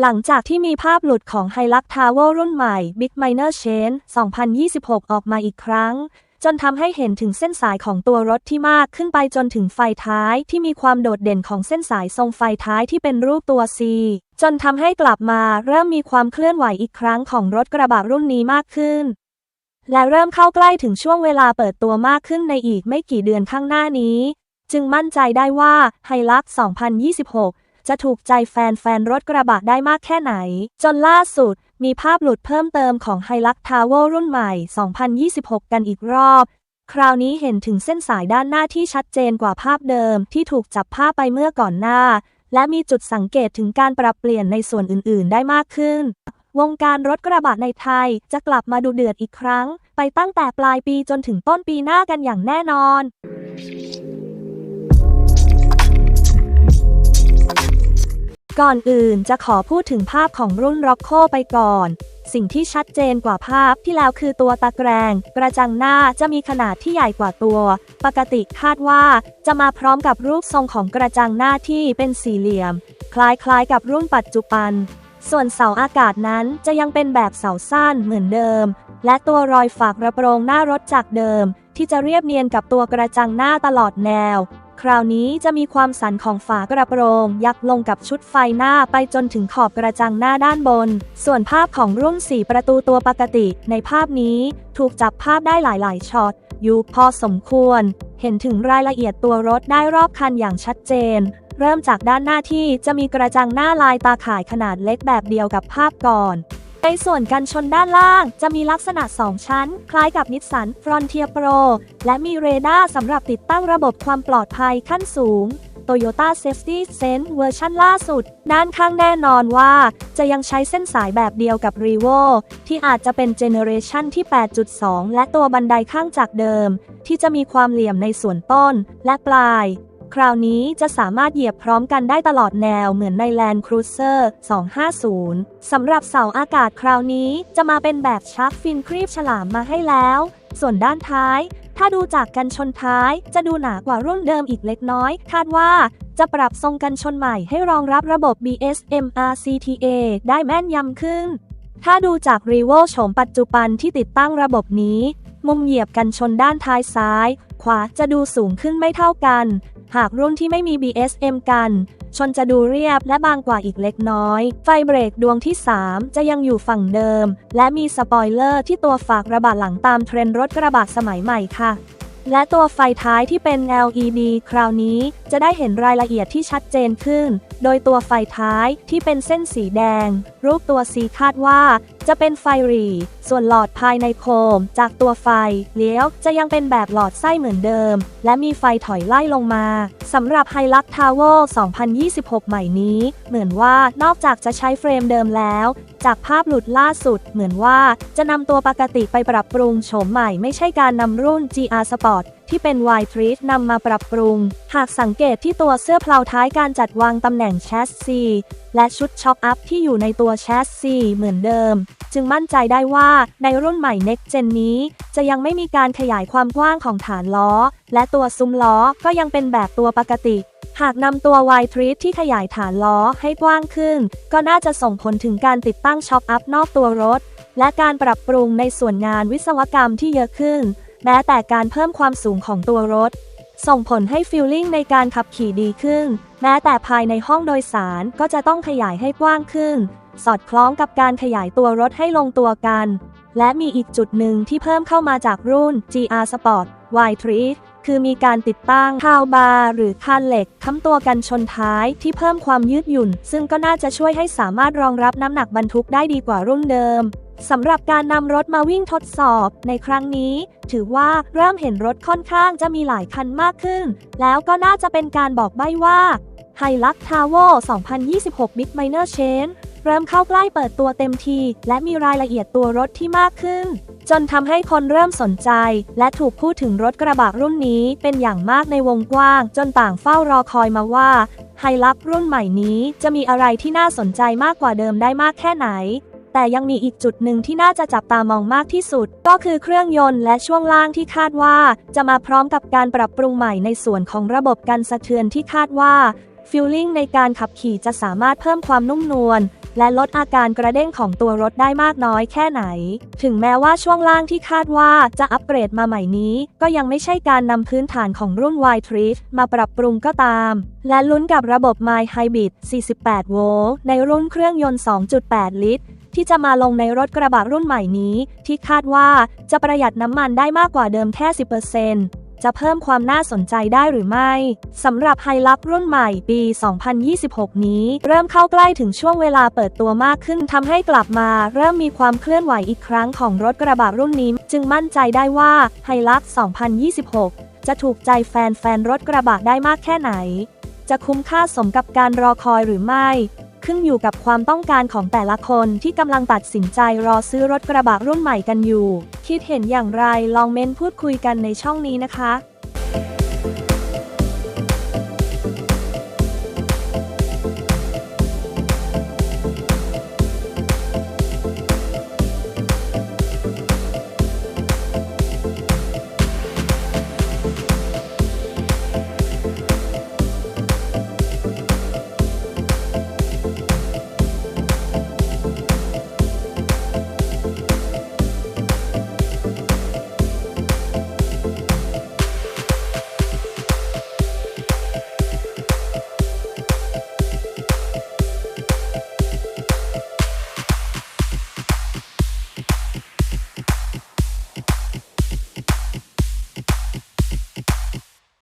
หลังจากที่มีภาพหลุดของ h i l u x t o w e r รุ่นใหม่ Big Minor Chain 2026 ออกมาอีกครั้ง จนทำให้เห็นถึงเส้นสายของตัวรถที่มากขึ้นไปจนถึงไฟท้ายที่มีความโดดเด่นของเส้นสายทรงไฟท้ายที่เป็นรูปตัว C จนทำให้กลับมาเริ่มมีความเคลื่อนไหวอีกครั้งของรถกระบะรุ่นนี้มากขึ้น และเริ่มเข้าใกล้ถึงช่วงเวลาเปิดตัวมากขึ้นในอีกไม่กี่เดือนข้างหน้านี้ จึงมั่นใจได้ว่าไฮลัก2026 จะถูกใจแฟนๆ รถกระบะได้มากแค่ไหน จนล่าสุด มีภาพหลุดเพิ่มเติมของไฮลักทาวเวลรุ่นใหม่ 2026 กันอีกรอบ คราวนี้เห็นถึงเส้นสายด้านหน้าที่ชัดเจนกว่าภาพเดิมที่ถูกจับภาพไปเมื่อก่อนหน้า และมีจุดสังเกตถึงการปรับเปลี่ยนในส่วนอื่นๆ ได้มากขึ้นวงการรถกระบะในไทยจะกลับมาดูเดือดอีกครั้ง ไปตั้งแต่ปลายปีจนถึงต้นปีหน้ากันอย่างแน่นอน ก่อนอื่นจะขอพูดถึงภาพของรุ่น r o c โ o ไปก่อน สิ่งที่ชัดเจนกว่าภาพที่แล้วคือตัวตะแกรงกระจังหน้าจะมีขนาดที่ใหญ่กว่าตัว ปกติคาดว่าจะมาพร้อมกับรูปทรงของกระจังหน้าที่เป็นสี่เหลี่ยม คล้ายๆกับรุ่นปัจจุบัน ส่วนเสาอากาศนั้นจะยังเป็นแบบเสาสั้นเหมือนเดิม และตัวรอยฝากกระโปรงหน้ารถจากเดิม ที่จะเรียบเนียนกับตัวกระจังหน้าตลอดแนว คราวนี้จะมีความสันของฝากระโปรงยักลงกับชุดไฟหน้าไปจนถึงขอบกระจังหน้าด้านบน ส่วนภาพของรุ่น4ประตูตัวปกติ ในภาพนี้ถูกจับภาพได้หลายๆช็อตอยู่พอสมควร เห็นถึงรายละเอียดตัวรถได้รอบคันอย่างชัดเจน เริ่มจากด้านหน้าที่จะมีกระจังหน้าลายตาข่ายขนาดเล็กแบบเดียวกับภาพก่อน ในส่วนกันชนด้านล่างจะมีลักษณะ 2 ชั้น คล้ายกับนิสสัน Frontier Pro และมีเรดาร์สำหรับติดตั้งระบบความปลอดภัยขั้นสูง Toyota Safety Sense เวอร์ชันล่าสุด ด้านข้างแน่นอนว่า จะยังใช้เส้นสายแบบเดียวกับ r e v o ที่อาจจะเป็นเจเนอเรชันที่ 8.2 และตัวบันไดข้างจากเดิม ที่จะมีความเหลี่ยมในส่วนต้นและปลาย คราวนี้จะสามารถเหยียบพร้อมกันได้ตลอดแนวเหมือนใน Land Cruiser 250 สำหรับเสาอากาศคราวนี้จะมาเป็นแบบชักฟินครีบฉลามมาให้แล้ว ส่วนด้านท้าย ถ้าดูจากกันชนท้าย จะดูหนากว่ารุ่นเดิมอีกเล็กน้อย คาดว่าจะปรับทรงกันชนใหม่ให้รองรับระบบ BSM RCTA ได้แม่นยำขึ้น ถ้าดูจาก r e v o โฉมปัจจุบันที่ติดตั้งระบบนี้ มุมเหยียบกันชนด้านท้ายซ้าย ขวาจะดูสูงขึ้นไม่เท่ากัน หากรุ่นที่ไม่มี BSM กัน ชนจะดูเรียบและบางกว่าอีกเล็กน้อย ไฟเบรกดวงที่ 3 จะยังอยู่ฝั่งเดิม และมีสปอยเลอร์ที่ตัวฝากระบะหลังตามเทรนด์รถกระบะสมัยใหม่ค่ะ และตัวไฟท้ายที่เป็น LED คราวนี้จะได้เห็นรายละเอียดที่ชัดเจนขึ้น โดยตัวไฟท้ายที่เป็นเส้นสีแดง รูปตัวสีคาดว่าจะเป็นไฟหรี ส่วนหลอดภายในโคม จากตัวไฟเลี้ยวจะยังเป็นแบบหลอดไส้เหมือนเดิม และมีไฟถอยไล่ลงมาสำหรับ h i l u x t o w e r 2026 ใหม่นี้ เหมือนว่านอกจากจะใช้เฟรมเดิมแล้วจากภาพหลุดล่าสุดเหมือนว่าจะนำตัวปกติไปปรับปรุงโฉมใหม่ไม่ใช่การนำรุ่น GR Sport ที่เป็น Y t r e e นำมาปรับปรุง หากสังเกตที่ตัวเสื้อเพลาท้ายการจัดวางตำแหน่งแชสซีและชุดช็อคอัพที่อยู่ในตัวแชสซีเหมือนเดิม จึงมั่นใจได้ว่าในรุ่นใหม่ Next Gen นี้ จะยังไม่มีการขยายความกว้างของฐานล้อ และตัวซุ้มล้อก็ยังเป็นแบบตัวปกติ หากนำตัว Y t r e e ที่ขยายฐานล้อให้กว้างขึ้น ก็น่าจะส่งผลถึงการติดตั้งช็อคอัพนอกตัวรถและการปรับปรุงในส่วนงานวิศวกรรมที่เยอะขึ้น แม้แต่การเพิ่มความสูงของตัวรถ ส่งผลให้ฟีลลิ่งในการขับขี่ดีขึ้น แม้แต่ภายในห้องโดยสารก็จะต้องขยายให้กว้างขึ้น สอดคล้องกับการขยายตัวรถให้ลงตัวกัน และมีอีกจุดหนึ่งที่เพิ่มเข้ามาจากรุ่น GR Sport Y t r e e คือมีการติดตั้งคาวบาร์หรือคานเหล็กค้ำตัวกันชนท้ายที่เพิ่มความยืดหยุ่น ซึ่งก็น่าจะช่วยให้สามารถรองรับน้ำหนักบรรทุกได้ดีกว่ารุ่นเดิม สำหรับการนำรถมาวิ่งทดสอบ ในครั้งนี้ ถือว่าเริ่มเห็นรถค่อนข้างจะมีหลายคันมากขึ้น แล้วก็น่าจะเป็นการบอกใบ้ว่า h i l u x t a w e r 2026 Big Minor Change เริ่มเข้าใกล้เปิดตัวเต็มที และมีรายละเอียดตัวรถที่มากขึ้น จนทำให้คนเริ่มสนใจ และถูกพูดถึงรถกระบะรุ่นนี้เป็นอย่างมากในวงกว้าง จนต่างเฝ้ารอคอยมาว่าไฮลักรุ่นใหม่นี้จะมีอะไรที่น่าสนใจมากกว่าเดิมได้มากแค่ไหน แต่ยังมีอีกจุดหนึ่งที่น่าจะจับตามองมากที่สุด ก็คือเครื่องยนต์และช่วงล่างที่คาดว่า จะมาพร้อมกับการปรับปรุงใหม่ในส่วนของระบบการสะเทือนที่คาดว่าฟิลลิ่งในการขับขี่จะสามารถเพิ่มความนุ่มนวลและลดอาการกระเด้งของตัวรถได้มากน้อยแค่ไหน ถึงแม้ว่าช่วงล่างที่คาดว่าจะอัปเกรดมาใหม่นี้ ก็ยังไม่ใช่การนำพื้นฐานของรุ่น y t r i f มาปรับปรุงก็ตาม และลุ้นกับระบบ My Hybrid 48 โวลต์ในรุ่นเครื่องยนต์ 2.8 ลิตร ที่จะมาลงในรถกระบะรุ่นใหม่นี้ ที่คาดว่าจะประหยัดน้ำมันได้มากกว่าเดิมแค่ 10%จะเพิ่มความน่าสนใจได้หรือไม่สำหรับไฮลักรุ่นใหม่ปี 2026 นี้ เริ่มเข้าใกล้ถึงช่วงเวลาเปิดตัวมากขึ้นทำให้กลับมา เริ่มมีความเคลื่อนไหวอีกครั้งของรถกระบะรุ่นนี้ จึงมั่นใจได้ว่าไฮลัก2026 จะถูกใจแฟนๆรถกระบะได้มากแค่ไหน จะคุ้มค่าสมกับการรอคอยหรือไม่ ขึ้นอยู่กับความต้องการของแต่ละคนที่กำลังตัดสินใจรอซื้อรถกระบะรุ่นใหม่กันอยู่ คิดเห็นอย่างไรลองเม้นพูดคุยกันในช่องนี้นะคะ